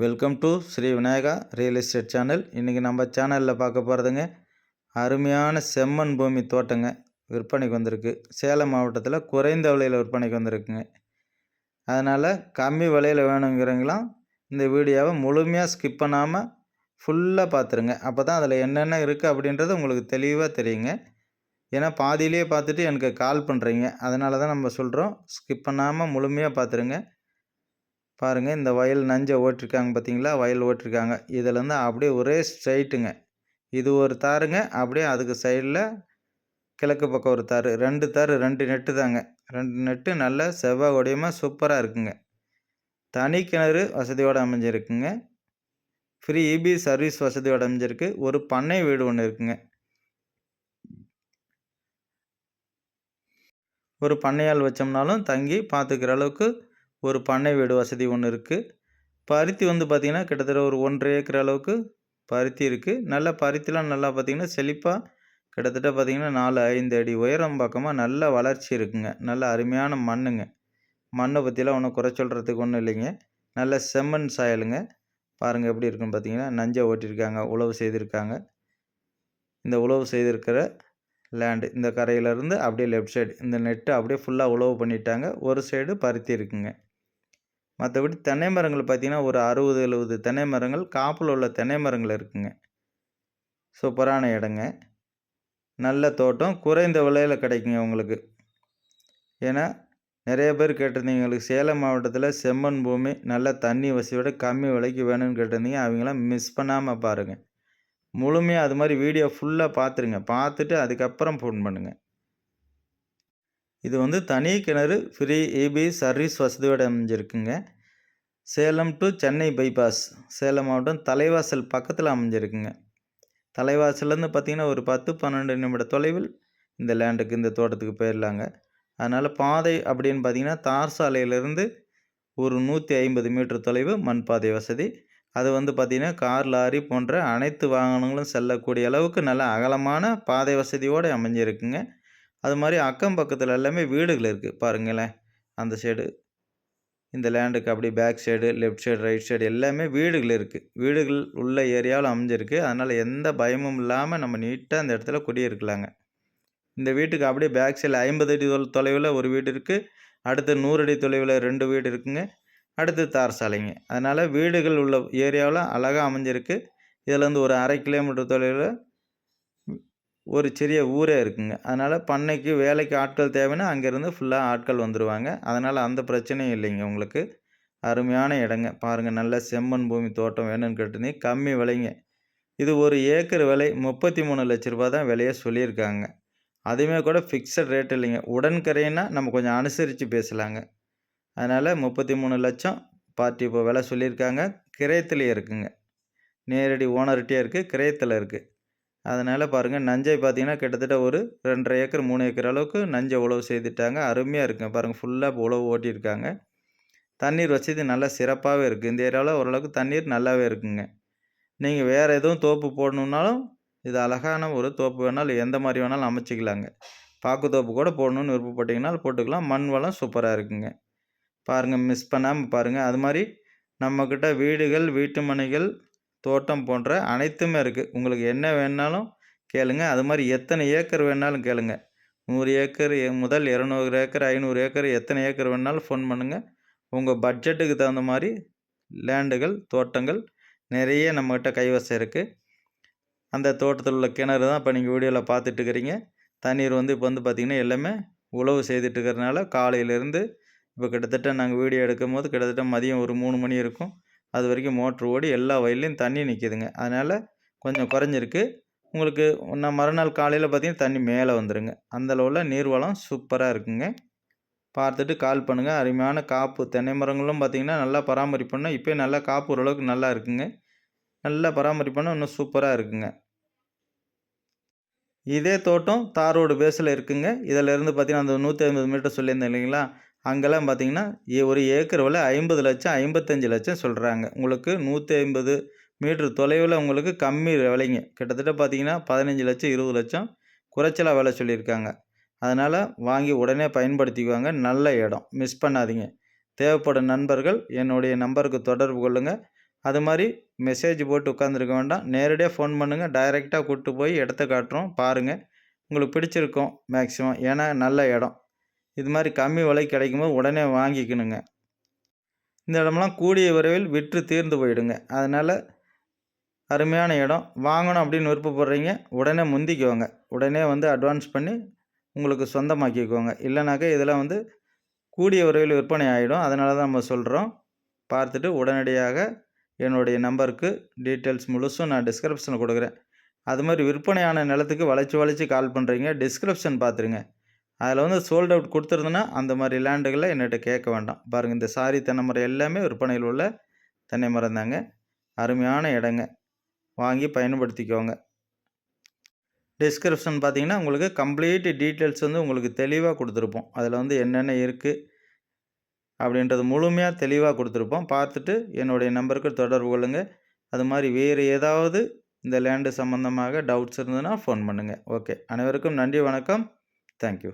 Welcome to Sri Vinayaka real estate channel இன்றைக்கி நம்ம சேனலில் பார்க்க போகிறதுங்க அருமையான செம்மண் பூமி தோட்டங்க விற்பனைக்கு வந்திருக்கு. சேலம் மாவட்டத்தில் குறைந்த விலையில் விற்பனைக்கு வந்திருக்குங்க. அதனால் கம்மி விலையில் வேணுங்கிறவங்களாம் இந்த வீடியோவை முழுமையாக ஸ்கிப் பண்ணாமல் ஃபுல்லாக பார்த்துருங்க. அப்போ தான் அதில் என்னென்ன இருக்குது அப்படின்றது உங்களுக்கு தெளிவாக தெரியுங்க. ஏன்னா பாதியிலேயே பார்த்துட்டு எனக்கு கால் பண்ணுறீங்க அதனால தான் நம்ம சொல்கிறோம் ஸ்கிப் பண்ணாமல் முழுமையாக பார்த்துருங்க. பாருங்கள் இந்த வயல் நஞ்சை ஓட்டிருக்காங்க பார்த்தீங்களா வயல் ஓட்டிருக்காங்க. இதுலேருந்து அப்படியே ஒரே ஸ்ட்ரைட்டுங்க இது ஒரு தாருங்க அப்படியே அதுக்கு சைடில் கிழக்கு பக்கம் ஒரு தார். ரெண்டு தார் ரெண்டு நெட்டு தாங்க. ரெண்டு நெட்டு நல்ல செவ்வாய் உடையமாக சூப்பராக இருக்குங்க. தனி கிணறு வசதியோடு அமைஞ்சிருக்குங்க. ஃப்ரீ இபி சர்வீஸ் வசதியோடு அமைஞ்சிருக்கு. ஒரு பண்ணை வீடு ஒன்று இருக்குங்க. ஒரு பண்ணையால் வச்சோம்னாலும் தங்கி பார்த்துக்கிற அளவுக்கு ஒரு பண்ணை வீடு வசதி ஒன்று இருக்குது பருத்தி வந்து பார்த்திங்கன்னா கிட்டத்தட்ட ஒரு ஒன்றரை ஏக்கர் அளவுக்கு பருத்தி இருக்குது நல்ல பருத்திலாம் நல்லா பார்த்திங்கன்னா செழிப்பாக கிட்டத்தட்ட பார்த்திங்கன்னா நாலு ஐந்து அடி உயரம் பக்கமாக நல்ல வளர்ச்சி இருக்குங்க. நல்ல அருமையான மண்ணுங்க. மண்ணை பற்றிலாம் ஒன்றும் குறை சொல்கிறதுக்கு ஒன்றும் இல்லைங்க. நல்ல செம்மண் சாயலுங்க. பாருங்கள் எப்படி இருக்குன்னு பார்த்தீங்கன்னா நஞ்சை ஓட்டியிருக்காங்க உழவு செய்திருக்காங்க. இந்த உழவு செய்திருக்கிற லேண்டு இந்த கரையிலேருந்து அப்படியே லெஃப்ட் சைடு இந்த நெட்டு அப்படியே ஃபுல்லாக உழவு பண்ணிட்டாங்க. ஒரு சைடு பருத்தி இருக்குங்க. மற்றபடி தென்னை மரங்கள் பார்த்திங்கன்னா ஒரு அறுபது எழுபது தென்னை மரங்கள் காப்பில் உள்ள தென்னை மரங்கள் இருக்குங்க. சூப்பரான இடங்க. நல்ல தோட்டம் குறைந்த விலையில் கிடைக்குங்க உங்களுக்கு. ஏன்னா நிறைய பேர் கேட்டிருந்தீங்க எங்களுக்கு சேலம் மாவட்டத்தில் செம்மண் பூமி நல்ல தண்ணி வசதியோட கம்மி விலைக்கு வேணும்னு கேட்டிருந்தீங்க அவங்களாம் மிஸ் பண்ணாமல் பாருங்கள் முழுமையாக அது மாதிரி வீடியோ ஃபுல்லாக பார்த்துருங்க பார்த்துட்டு அதுக்கப்புறம் ஃபோன் பண்ணுங்கள் இது வந்து தனி கிணறு ஃப்ரீ ஏபி சர்வீஸ் வசதியோடு அமைஞ்சிருக்குங்க. Salem to Chennai bypass. Salem மாவட்டம் தலைவாசல் பக்கத்தில் அமைஞ்சிருக்குங்க. தலைவாசல்லேருந்து பார்த்திங்கன்னா ஒரு பத்து பன்னெண்டு நிமிட தொலைவில் இந்த லேண்டுக்கு இந்த தோட்டத்துக்கு போயிடலாங்க அதனால் பாதை அப்படின்னு பார்த்திங்கன்னா தார் சாலையிலேருந்து ஒரு நூற்றி ஐம்பது மீட்டர் தொலைவு மண் பாதை வசதி. அது வந்து பார்த்திங்கன்னா கார் லாரி போன்ற அனைத்து வாகனங்களும் செல்லக்கூடிய அளவுக்கு நல்ல அகலமான பாதை வசதியோடு அமைஞ்சிருக்குங்க. அது மாதிரி அக்கம் பக்கத்தில் எல்லாமே வீடுகள் இருக்குது பாருங்களேன். அந்த சைடு இந்த லேண்டுக்கு அப்படியே back side left side right side எல்லாமே வீடுகள் இருக்குது வீடுகள் உள்ள ஏரியாவில் அமைஞ்சிருக்கு. அதனால் எந்த பயமும் இல்லாமல் நம்ம நீட்டாக அந்த இடத்துல குடியிருக்கலாங்க. இந்த வீட்டுக்கு அப்படியே பேக் சைடில் ஐம்பது அடி தொலைவில் ஒரு வீடு இருக்குது அடுத்து நூறு அடி தொலைவில் ரெண்டு வீடு இருக்குங்க. அடுத்து தார் சாலைங்க. அதனால் வீடுகள் உள்ள ஏரியாவில் அழகாக அமைஞ்சிருக்கு. இதில் ஒரு அரை கிலோமீட்டர் தொலைவில் ஒரு சிறிய ஊரே இருக்குங்க. அதனால் பண்ணைக்கு வேலைக்கு ஆட்கள் தேவைன்னா அங்கேருந்து ஃபுல்லாக ஆட்கள் வந்துடுவாங்க அதனால் அந்த பிரச்சனையும் இல்லைங்க உங்களுக்கு. அருமையான இடங்க. பாருங்கள் நல்ல செம்மண் பூமி தோட்டம் வேணும்னு கேட்டிருந்தீங்க கம்மி விலைங்க. இது ஒரு ஏக்கர் விலை முப்பத்தி மூணு லட்ச ரூபா தான் விலையை சொல்லியிருக்காங்க. அதுவுமே கூட ஃபிக்ஸட் ரேட் இல்லைங்க. உடன்கரைன்னா நம்ம கொஞ்சம் அனுசரித்து பேசலாங்க. அதனால் முப்பத்தி மூணு லட்சம் பார்ட்டி இப்போ விலை சொல்லியிருக்காங்க. கிரயத்துலேயே இருக்குங்க. நேரடி ஓனர்கிட்டே இருக்குது கிரயத்தில் இருக்குது அதனால் பாருங்கள் நஞ்சை பார்த்திங்கன்னா கிட்டத்தட்ட ஒரு ரெண்டரை ஏக்கர் மூணு ஏக்கர் அளவுக்கு நஞ்சை உழவு செய்துட்டாங்க. அருமையாக இருக்குங்க. பாருங்கள் ஃபுல்லாக உழவு ஓட்டியிருக்காங்க. தண்ணீர் வசதி நல்லா சிறப்பாகவே இருக்குது இந்த ஏரியாவில் ஓரளவுக்கு தண்ணீர் நல்லாவே இருக்குங்க. நீங்கள் வேறு எதுவும் தோப்பு போடணுன்னாலும் இது அழகான ஒரு தோப்பு வேணாலும் எந்த மாதிரி வேணாலும் அமைச்சிக்கலாங்க. பாக்கு தோப்பு கூட போடணுன்னு விருப்பப்பட்டிங்கனாலும் போட்டுக்கலாம். மண் வளம் சூப்பராக இருக்குங்க. பாருங்கள் மிஸ் பண்ணாமல் பாருங்கள் அது மாதிரி நம்மக்கிட்ட வீடுகள் வீட்டு மனைகள் தோட்டம் போன்ற அனைத்துமே இருக்குது உங்களுக்கு என்ன வேணாலும் கேளுங்க. அது மாதிரி எத்தனை ஏக்கர் வேணாலும் கேளுங்க. நூறு ஏக்கர் முதல் இரநூறு ஏக்கர் ஐநூறு ஏக்கர் எத்தனை ஏக்கர் வேணாலும் ஃபோன் பண்ணுங்கள் உங்கள் பட்ஜெட்டுக்கு தகுந்த மாதிரி லேண்டுகள் தோட்டங்கள் நிறைய நம்மக்கிட்ட கைவசம் இருக்குது அந்த தோட்டத்தில் உள்ள கிணறு தான் இப்போ நீங்கள் வீடியோவில் பார்த்துட்டு இருக்கிறீங்க தண்ணீர் வந்து இப்போ வந்து பார்த்திங்கன்னா எல்லாமே உழவு செய்துட்டு இருக்கிறதுனால காலையிலேருந்து இப்போ கிட்டத்தட்ட நாங்கள் வீடியோ எடுக்கும் போது கிட்டத்தட்ட மதியம் ஒரு மூணு மணி இருக்கும். அது வரைக்கும் மோட்ரு ஓடி எல்லா வயல்லையும் தண்ணி நிற்கிதுங்க அதனால் கொஞ்சம் குறைஞ்சிருக்கு. உங்களுக்கு நான் மறுநாள் காலையில் பார்த்தீங்கன்னா தண்ணி மேலே வந்துடுங்க அந்தளவில் நீர்வளம் சூப்பராக இருக்குங்க. பார்த்துட்டு கால் பண்ணுங்கள் அருமையான காப்பு தென்னை மரங்களும் பார்த்திங்கன்னா நல்லா பராமரிப்புன்னா இப்போ நல்லா காப்பு ஓரளவுக்கு நல்லா இருக்குங்க. நல்லா பராமரிப்புன்னா இன்னும் சூப்பராக இருக்குங்க. இதே தோட்டம் தார் ரோடு பேஸில் இருக்குங்க. இதிலேருந்து பார்த்திங்கன்னா அந்த நூற்றி ஐம்பது மீட்டர் சொல்லியிருந்தேன் இல்லைங்களா? அங்கெல்லாம் பார்த்தீங்கன்னா ஒரு ஏக்கர் விலை ஐம்பது லட்சம் ஐம்பத்தஞ்சு லட்சம் சொல்கிறாங்க உங்களுக்கு நூற்றி ஐம்பது மீட்ரு தொலைவில் உங்களுக்கு கம்மி விலைங்க. கிட்டத்தட்ட பார்த்தீங்கன்னா பதினஞ்சு லட்சம் இருபது லட்சம் குறைச்சலாக விலை சொல்லியிருக்காங்க. அதனால் வாங்கி உடனே பயன்படுத்திக்குவாங்க. நல்ல இடம். மிஸ் பண்ணாதீங்க. தேவைப்படும் நண்பர்கள் என்னுடைய நம்பருக்கு தொடர்பு கொள்ளுங்கள் அது மாதிரி மெசேஜ் போட்டு உட்காந்துருக்க வேண்டாம். நேரடியாக ஃபோன் பண்ணுங்கள் டைரெக்டாக கூப்பிட்டு போய் இடத்த காட்டுறோம். பாருங்கள் உங்களுக்கு பிடிச்சிருக்கும் மேக்ஸிமம். ஏன்னா நல்ல இடம். இது மாதிரி கம்மி விலை கிடைக்கும்போது உடனே வாங்கிக்கணுங்க. இந்த இடமெல்லாம் கூடிய விரைவில் விற்று தீர்ந்து போயிடுங்க. அதனால் அருமையான இடம். வாங்கணும் அப்படின்னு விருப்பப்படுறீங்க உடனே முந்திக்குவாங்க உடனே வந்து அட்வான்ஸ் பண்ணி உங்களுக்கு சொந்தமாக்கிக்குவாங்க இல்லைனாக்கா இதெல்லாம் வந்து கூடிய விரைவில் விற்பனை ஆகிடும் அதனால தான் நம்ம சொல்கிறோம் பார்த்துட்டு உடனடியாக என்னுடைய நம்பருக்கு டீட்டெயில்ஸ் முழுசும் நான் டிஸ்கிரிப்ஷனில் கொடுக்குறேன். அது மாதிரி விற்பனையான நிலத்துக்கு வளைச்சி வளைச்சி கால் பண்ணுறீங்க டிஸ்கிரிப்ஷன் பார்த்துருங்க. அதில் வந்து சோல்ட் அவுட் கொடுத்துருந்தேன்னா அந்த மாதிரி லேண்டுகளை என்னட்ட கேட்க வேண்டாம். பாருங்கள் இந்த சாரி தென்னை மரம் எல்லாமே விற்பனையில் உள்ள தென்னை மரம் தாங்க. அருமையான இடங்க வாங்கி பயன்படுத்திக்கோங்க. டிஸ்கிரிப்ஷன் பார்த்தீங்கன்னா உங்களுக்கு கம்ப்ளீட் டீட்டெயில்ஸ் வந்து உங்களுக்கு தெளிவாக கொடுத்துருப்போம். அதில் வந்து என்னென்ன இருக்குது அப்படின்றது முழுமையாக தெளிவாக கொடுத்துருப்போம். பார்த்துட்டு என்னுடைய நம்பருக்கு தொடர்பு கொள்ளுங்கள் அது மாதிரி வேறு ஏதாவது இந்த லேண்டு சம்மந்தமாக டவுட்ஸ் இருந்ததுன்னா ஃபோன் பண்ணுங்கள் ஓகே அனைவருக்கும் நன்றி வணக்கம். தேங்க்யூ